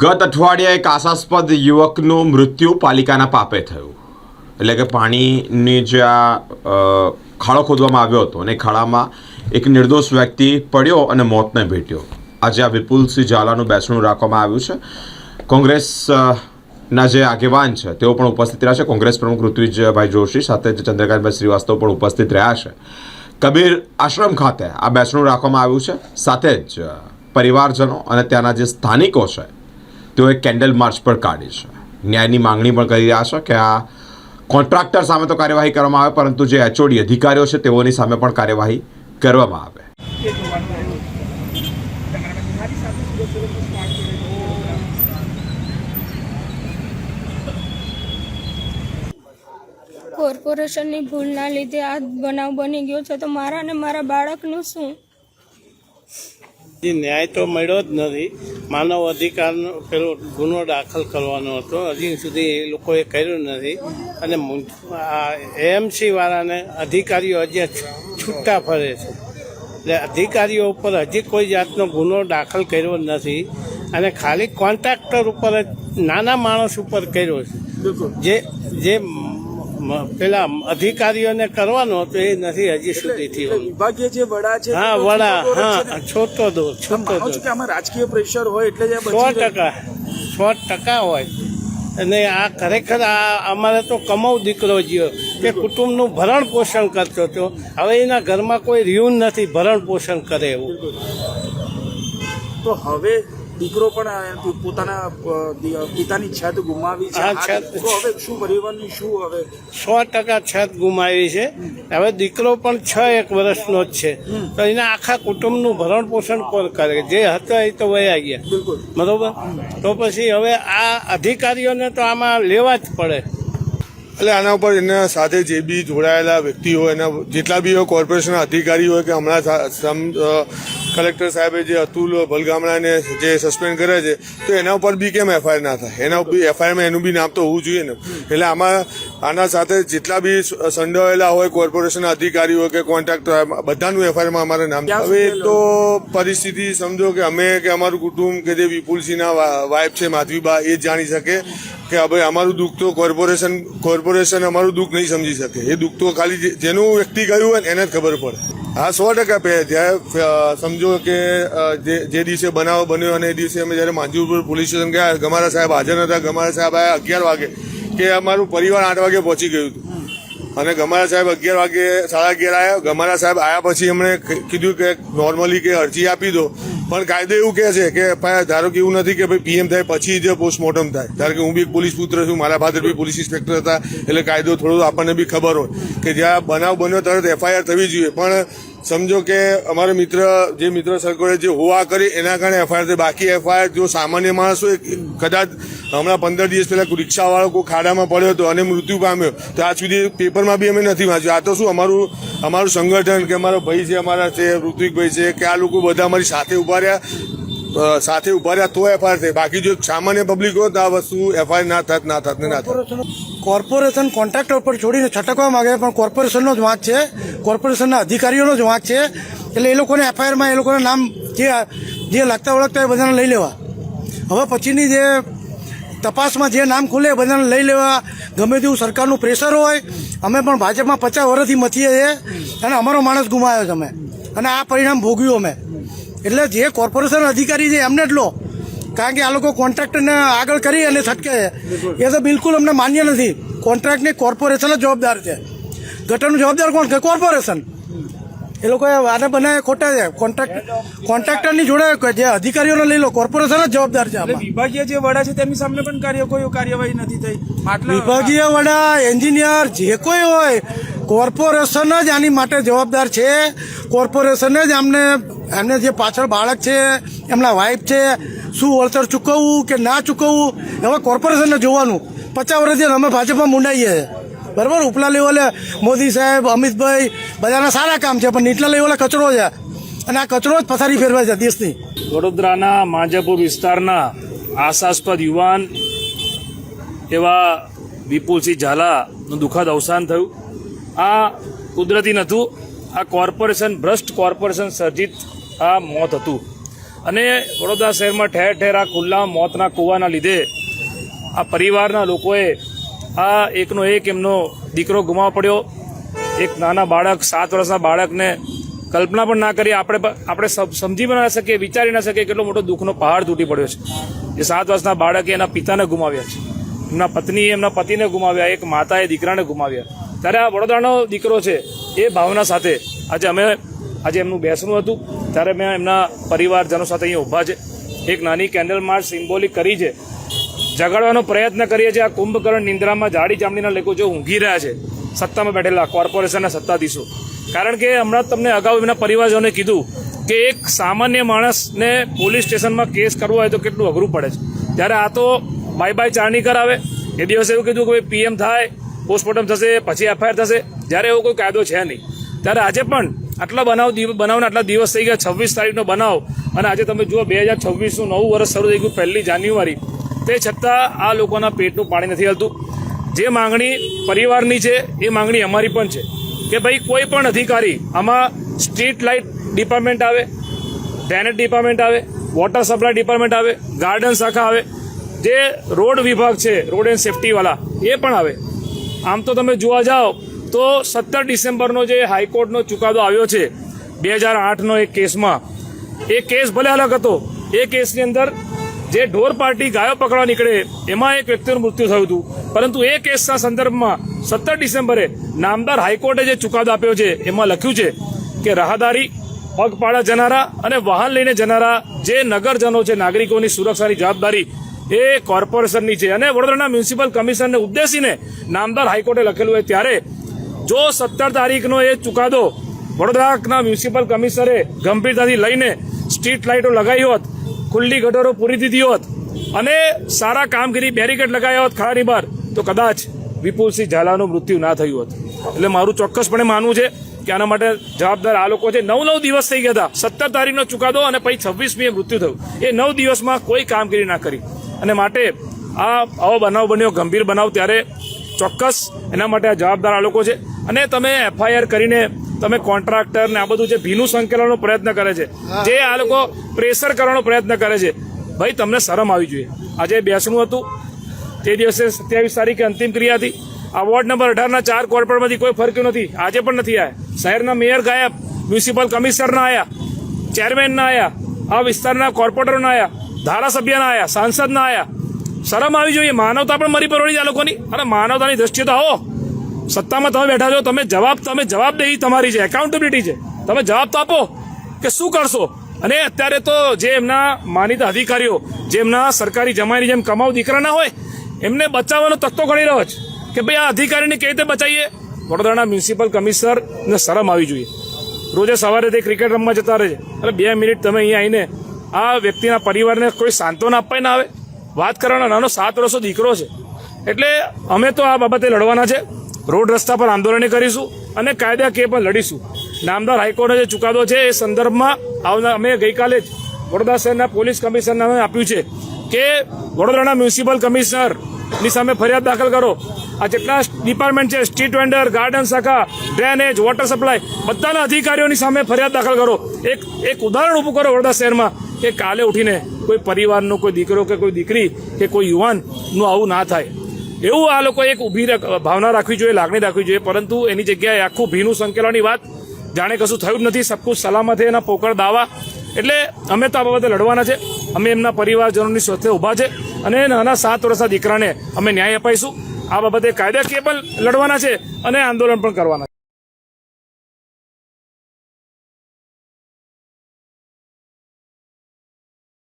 ગત અઠવાડિયે એક આશાસ્પદ યુવકનું મૃત્યુ પાલિકાના પાપે થયું. એટલે કે પાણીની જે આ ખાડો ખોદવામાં આવ્યો હતો અને ખાડામાં એક નિર્દોષ વ્યક્તિ પડ્યો અને મોતને ભેટ્યો. આજે આ વિપુલસિંહ ઝાલાનું બેસણું રાખવામાં આવ્યું છે. કોંગ્રેસ ના જે આગેવાન છે, તેઓ પણ ઉપસ્થિત રહ્યા છે. કોંગ્રેસ પ્રમુખ ઋત્વિજભાઈ જોશી સાથે ચંદ્રકાંતભાઈ શ્રીવાસ્તવ પણ ઉપસ્થિત રહ્યા છે. કબીર આશ્રમ ખાતે આ બેસણું રાખવામાં આવ્યું છે. સાથે જ પરિવારજનો અને ત્યાંના જે સ્થાનિકો છે તેઓએ કેન્ડલ માર્ચ પણ કાઢી છે. ન્યાયની માંગણી પણ કરી રહ્યા છે કે આ કોન્ટ્રાક્ટર સામે તો કાર્યવાહી કરવામાં આવે, પરંતુ જે એચઓડી અધિકારીઓ છે તેઓની સામે પણ કાર્યવાહી કરવામાં આવે. કોર્પોરેશનની ભૂલના લીધે આ બનાવ બની ગયો છે. તો મારા અને મારા બાળકનું શું? ન્યાય તો મળ્યો જ નથી. માનવ અધિકારનો પેલો ગુનો દાખલ કરવાનો હતો. હજી સુધી એ લોકોએ કર્યું નથી. અને મુન- આ એએમસી વાળાને અધિકારીઓ હજી છૂટા ફરે છે. એટલે અધિકારીઓ ઉપર હજી કોઈ જાતનો ગુનો દાખલ કર્યો નથી. અને ખાલી કોન્ટ્રાક્ટર ઉપર જ નાના માણસ ઉપર કર્યો છે. જે જે પેલા અધિકારીઓને કરવાનો હતો એ નથી હજી સુધી થયું. વિભાગીય જે વડા છે હા વડા હા છોટો તમે છોટો આમાં રાજકીય પ્રેશર હોય એટલે સો ટકા સો ટકા હોય. અને આ ખરેખર આ અમારે તો કમાઉ દીકરો જ્યો કે કુટુંબનું ભરણ પોષણ કરતો હતો. હવે એના ઘરમાં કોઈ રહ્યું નથી ભરણ પોષણ કરે એવું. તો હવે દીકરો પણ પોતાના પિતાની છત ગુમાવી છે. છત. હવે શું પરિવારની શું હવે? સો ટકા છત ગુમાવી છે. હવે દીકરો પણ છ એક વર્ષનો જ છે. તો એના આખા કુટુંબનું ભરણ પોષણ કોણ કરે? જે હતા એ તો વયા ગયા. બિલકુલ. બરોબર? તો પછી હવે આ અધિકારીઓને તો આમાં લેવા જ પડે. એટલે આના ઉપર એના સાથે જે બી જોડાયેલા વ્યક્તિઓ એના જેટલા બી હોય કોર્પોરેશનના અધિકારી હોય કે હમણાં કલેક્ટર સાહેબે જે અતુલ ભલગામડાને જે સસ્પેન્ડ કરે છે તો એના ઉપર બી કેમ એફઆઈઆર ના થાય? એના ઉપર એફઆઈઆરમાં એનું બી નામ તો હોવું જોઈએ ને. એટલે આમાં આના સાથે જેટલા બી સ- હોય કોર્પોરેશનના અધિકારીઓ કે કોન્ટ્રાક્ટર બધાનું એફઆઈઆરમાં અમારે નામ હવે તો પરિસ્થિતિ સમજો કે અમે કે અમારું કુટુંબ કે જે વિપુલસિંહના વા- વાઇફ છે માધવીબા એ જાણી શકે કે હવે અમારું દુઃખ તો કોર્પોરેશન કોર્પોરેશન અમારું દુઃખ નહીં સમજી શકે. એ દુઃખ તો ખાલી જેનું વ્યક્તિ ગયું હોય ને એને જ ખબર પડે. હા સો ટકા પે જ્યારે સમજો કે જે દિવસે બનાવ બન્યો અને એ દિવસે અમે જ્યારે માંજીપુર પોલીસ સ્ટેશન ગયા, ગમારા સાહેબ હાજર હતા ગમારા સાહેબ આવ્યા અગિયાર વાગે, કે અમારું પરિવાર આઠ વાગે પહોંચી ગયું હતું. અને ગમારા સાહેબ અગિયાર વાગે, સાડા અગિયાર આવ્યા ગમારા સાહેબ આવ્યા પછી એમણે કીધું કે નોર્મલી કે અરજી આપી દો. પણ કાયદો એવું કહે છે કે ધારો કે એવું નથી કે ભાઈ પીએમ થાય, પછી જ પોસ્ટમોર્ટમ થાય. ધારો કે હું બી એક પોલીસ પુત્ર છું, મારા ફાધર બી પોલીસ ઇન્સ્પેક્ટર હતા, એટલે કાયદો થોડો આપણને બી ખબર હોય. કે જ્યાં બનાવ બન્યો, તરત એફઆઈઆર થવી જોઈએ. પણ સમજો કે અમારે મિત્ર, જે મિત્ર સર્કલે જે હોવા કરી, એના કારણે એફઆઈઆર થઈ બાકી એફઆઈઆર જો સામાન્ય માણસ કદાચ હમણાં પંદર દિવસ પહેલાં રિક્ષાવાળો કોઈ ખાડામાં પડ્યો હતો અને મૃત્યુ પામ્યો, તો આજ સુધી પેપરમાં બી અમે નથી વાંચ્યું. આ તો શું અમારું અમારું સંગઠન કે અમારો ભાઈ છે, અમારા છે, ઋત્વિકભાઈ છે, કે આ લોકો બધા અમારી સાથે ઊભા રહ્યા સાથે ઊભા રહ્યા તો એફઆઈઆર થઈ બાકી જો સામાન્ય પબ્લિક હોય તો આ વસ્તુ એફઆઈઆર ના થાત ના થાત ને ના થાત. કોર્પોરેશન કોન્ટ્રાક્ટર પર છોડીને છટકવા માંગે પણ કોર્પોરેશનનો જ વાંક છે. કોર્પોરેશનના અધિકારીઓનો જ વાંક છે. એટલે એ લોકોને એફઆઈઆરમાં એ લોકોના નામ જે જે લાગતા ઓળખતા એ બધાને લઈ લેવા. હવે પછીની જે તપાસમાં જે નામ ખુલે એ બધાને લઈ લેવા. ગમે તેવું સરકારનું પ્રેશર હોય, અમે પણ ભાજપમાં પચાસ વર્ષથી મથીએ છીએ અને અમારો માણસ ગુમાયો અમે. અને આ પરિણામ ભોગ્યું અમે. એટલે જે કોર્પોરેશન અધિકારી છે એમને જ લો. કારણ કે આ લોકો કોન્ટ્રાક્ટરને આગળ કરી અને છટકે છે. એ તો બિલકુલ અમને માન્ય નથી. કોન્ટ્રાક્ટની કોર્પોરેશન જ જવાબદાર છે. ગટરનું જવાબદાર કોણ છે? કોર્પોરેશન. એ લોકોએ આને બનાવે ખોટા છે. કોન્ટ્રાક્ટ કોન્ટ્રાક્ટરની જોડે જે અધિકારીઓને લઈ લો કોર્પોરેશન જ જવાબદાર છે વિભાગીય જે વડા છે તેમની સામે પણ કાર્ય કોઈ કાર્યવાહી નથી થઈ. વિભાગીય વડા એન્જિનિયર જે કોઈ હોય કોર્પોરેશન જ આની માટે જવાબદાર છે. કોર્પોરેશન જ આમને એમને જે પાછળ બાળક છે એમના વાઇફ છે શું વળતર ચૂકવવું કે ના ચૂકવવું એવા કોર્પોરેશનને જોવાનું. પચાસ વર્ષથી અમે ભાજપમાં મુંડાઈએ બરાબર? ઉપલા લેવલે મોદી સાહેબ, અમિતભાઈ, બધાના સારા કામ છે, પણ નીચલા લેવલે કચરો છે. અને આ કચરો જ પથારી ફેરવાય છે દેશની. વડોદરાના માંજાપુર વિસ્તારના આશાસ્પદ યુવાન એવા વિપુલસિંહ ઝાલાનું દુઃખદ અવસાન થયું. આ કુદરતી નહોતું. આ કોર્પોરેશન, ભ્રષ્ટ કોર્પોરેશન સર્જિત આ મોત હતું. અને વડોદરા શહેરમાં ઠેર ઠેર આ ખુલ્લા મોતના કૂવાના લીધે આ પરિવારના લોકોએ આ એકનો એક એમનો દીકરો ગુમાવવો પડ્યો. એક નાના બાળક, સાત વર્ષના બાળકને કલ્પના પણ ના કરી આપણે આપણે સમ- સમજી પણ ના શકીએ, વિચારી ના શકીએ કેટલો મોટો દુઃખનો પહાડ તૂટી પડ્યો છે. એ સાત વર્ષના બાળકે એના પિતાને ગુમાવ્યા છે. એમના પત્નીએ એમના પતિને ગુમાવ્યા, એક માતાએ દીકરાને ગુમાવ્યા. ત્યારે આ વડોદરાનો દીકરો છે એ ભાવના સાથે આજે અમે આજે એમનું બેસણું હતું, ત્યારે મેં એમના પરિવારજનો સાથે અહીંયા ઊભા છે. એક નાની કેન્ડલ માર્ચ સિમ્બોલિક કરી છે. જગાડવાનો પ્રયત્ન કરીએ છીએ. આ કુંભકર્ણ નિંદ્રામાં જાડી ચામડીના લોકો જો ઊંઘી રહ્યા છે, સત્તામાં બેઠેલા કોર્પોરેશનના સત્તાધીશો. કારણ કે હમણાં તમને અગાઉ એમના પરિવારજનોને કીધું કે એક સામાન્ય માણસને પોલીસ સ્ટેશનમાં કેસ કરવો હોય તો કેટલું અઘરું પડે છે. ત્યારે આ તો બાય બાય ચારણી કરાવે. એ દિવસે એવું કીધું કે ભાઈ પીએમ થાય, પોસ્ટમોર્ટમ થશે, પછી એફઆઈઆર થશે. જ્યારે એવો કોઈ કાયદો છે નહીં. ત્યારે આજે પણ આટલા બનાવ બનાવને આટલા દિવસ થઈ ગયા, છવ્વીસ તારીખનો બનાવ. અને આજે તમે જુઓ, બે હજાર છવ્વીસનું નવું વર્ષ શરૂ થઈ ગયું પહેલી જાન્યુઆરી. તે છતાં આ લોકોના પેટનું પાણી નથી હાલતું. જે માંગણી પરિવારની છે, એ માંગણી અમારી પણ છે. કે ભાઈ, કોઈ પણ અધિકારી આમાં સ્ટ્રીટ લાઇટ ડિપાર્ટમેન્ટ આવે, ડ્રેનેજ ડિપાર્ટમેન્ટ આવે, વોટર સપ્લાય ડિપાર્ટમેન્ટ આવે, ગાર્ડન શાખા આવે, જે રોડ વિભાગ છે, રોડ એન્ડ સેફટીવાળા, એ પણ આવે. આમ તો તમે જોવા જાઓ તો સત્તર ડિસેમ્બરનો જે હાઈકોર્ટનો ચુકાદો આવ્યો છે, બે હજાર આઠનો એક કેસમાં, એ કેસ ભલે અલગ હતો, એ કેસની અંદર જે ઢોર પાર્ટી ગાયો પકડવા નીકળે, એમાં એક વ્યક્તિનું મૃત્યુ થયું હતું. પરંતુ એ કેસના સંદર્ભમાં સત્તર ડિસેમ્બરે નામદાર હાઈકોર્ટે જે ચુકાદો આપ્યો છે, એમાં લખ્યું છે કે રાહદારી, પગપાળા જનારા અને વાહન લઈને જનારા જે નગરજનો છે, નાગરિકોની સુરક્ષાની જવાબદારી, એ કોર્પોરેશનની છે. અને વડોદરાના મ્યુનિસિપલ કમિશનરને ઉદ્દેશીને નામદાર હાઈકોર્ટે લખેલું હોય ત્યારે જો સત્તર તારીખનો એ ચુકાદો વડોદરાના મ્યુનિસિપલ કમિશનરે ગંભીરતાથી લઈને સ્ટ્રીટ લાઇટો લગાવી હોત, ખુલ્લી ગટરો પૂરી દીધી હોત અને સારા કામગીરી, બેરિકેડ લગાવ્યા હોત ખાડાની બહાર, તો કદાચ વિપુલસિંહ ઝાલાનું મૃત્યુ ના થયું હોત. એટલે મારું ચોક્કસપણે માનવું છે કે આના માટે જવાબદાર આ લોકો છે. નવ નવ દિવસ થઈ ગયા હતા. સત્તર તારીખનો ચુકાદો અને પછી છવ્વીસમીએ મૃત્યુ થયું. એ નવ દિવસમાં કોઈ કામગીરી ના કરી. અને માટે આ આવો બનાવ બન્યો, ગંભીર બનાવ. ત્યારે ચોક્કસ એના માટે આ જવાબદાર આ લોકો છે. અને તમે એફઆઈઆર કરીને તમે કોન્ટ્રાક્ટર ને આ બધું જે ભીનું સંકેલવાનો પ્રયત્ન કરે છે જે આ લોકો પ્રેશર કરવાનો પ્રયત્ન કરે છે. ભાઈ તમને શરમ આવી જોઈએ. આજે બેસણું હતું. તે દિવસે સત્યાવીસ તારીખે અંતિમ ક્રિયા હતી. આ વોર્ડ નંબર અઢારના ચાર કોર્પોરેટમાંથી કોઈ ફરક્યું નથી. આજે પણ નથી આવ્યા શહેરના મેયર ગાયબ મ્યુનિસિપલ કમિશનર ના આવ્યા ચેરમેન ના આવ્યા આ વિસ્તારના કોર્પોરેટર ના આવ્યા ધારાસભ્ય ના આવ્યા સાંસદ ના આવ્યા શરમ આવી જોઈએ. માનવતા પણ મરી પરવડી આ લોકોની. અને માનવતાની દ્રષ્ટિએ તો આવો. સત્તામાં તમે બેઠા છો, તમે જવાબ, તમે જવાબદેહી તમારી છે એકાઉન્ટેબિલિટી છે. તમે જવાબ તો આપો કે શું કરશો? અને અત્યારે તો જે એમના માનીતા અધિકારીઓ, જે એમના સરકારી જમાઈની જેમ કમાવ દીકરા ના હોય, એમને બચાવવાનો તકતો ગણી રહ્યો છે કે ભાઈ આ અધિકારીને કેવી રીતે બચાવીએ? વડોદરાના મ્યુનિસિપલ કમિશનરને શરમ આવી જોઈએ. રોજે સવારે તે ક્રિકેટ રમવા જતા રહે છે. અને બે મિનિટ તમે અહીંયા આવીને આ વ્યક્તિના પરિવારને કોઈ સાંત્વના આપવા ના આવે. વાત કરવાનો નાનો સાત વર્ષો દીકરો છે. એટલે અમે તો આ બાબતે લડવાના છે. રોડ રસ્તા પર આંદોલન કરીશું અને કાયદા કે પણ લડીશું. નામદાર હાઈકોર્ટનો જે ચુકાદો છે એ સંદર્ભમાં આવનાર અમે ગઈકાલે જ વડોદરા શહેરના પોલીસ કમિશનરને આપ્યું છે કે વડોદરાના મ્યુનિસિપલ કમિશનરની સામે ફરિયાદ દાખલ કરો. આ જેટલા ડિપાર્ટમેન્ટ છે, સ્ટ્રીટ વેન્ડર, ગાર્ડન શાખા, ડ્રેનેજ, વોટર સપ્લાય, બધાના અધિકારીઓની સામે ફરિયાદ દાખલ કરો. એક એક ઉદાહરણ ઊભું કરો વડોદરા શહેરમાં. કે કાલે ઉઠીને કોઈ પરિવારનો, કોઈ દીકરો કે કોઈ દીકરી કે કોઈ યુવાનનું આવું ના થાય. એવું આ લોકો એક ઊભી ભાવના રાખવી જોઈએ, લાગણી રાખવી જોઈએ, પરંતુ એની જગ્યાએ આખું ભીનું સંકેલવાની વાત જાણે કશું થયું જ નથી. સબકું સલામત એના પોકળ દાવા. એટલે અમે તો આ બાબતે લડવાના છે. અમે એમના પરિવારજનોની સાથે ઊભા છે અને નાના સાત વર્ષના દીકરાને અમે ન્યાય અપાઈશું. આ બાબતે કાયદાકીય પણ લડવાના છે અને આંદોલન પણ કરવાના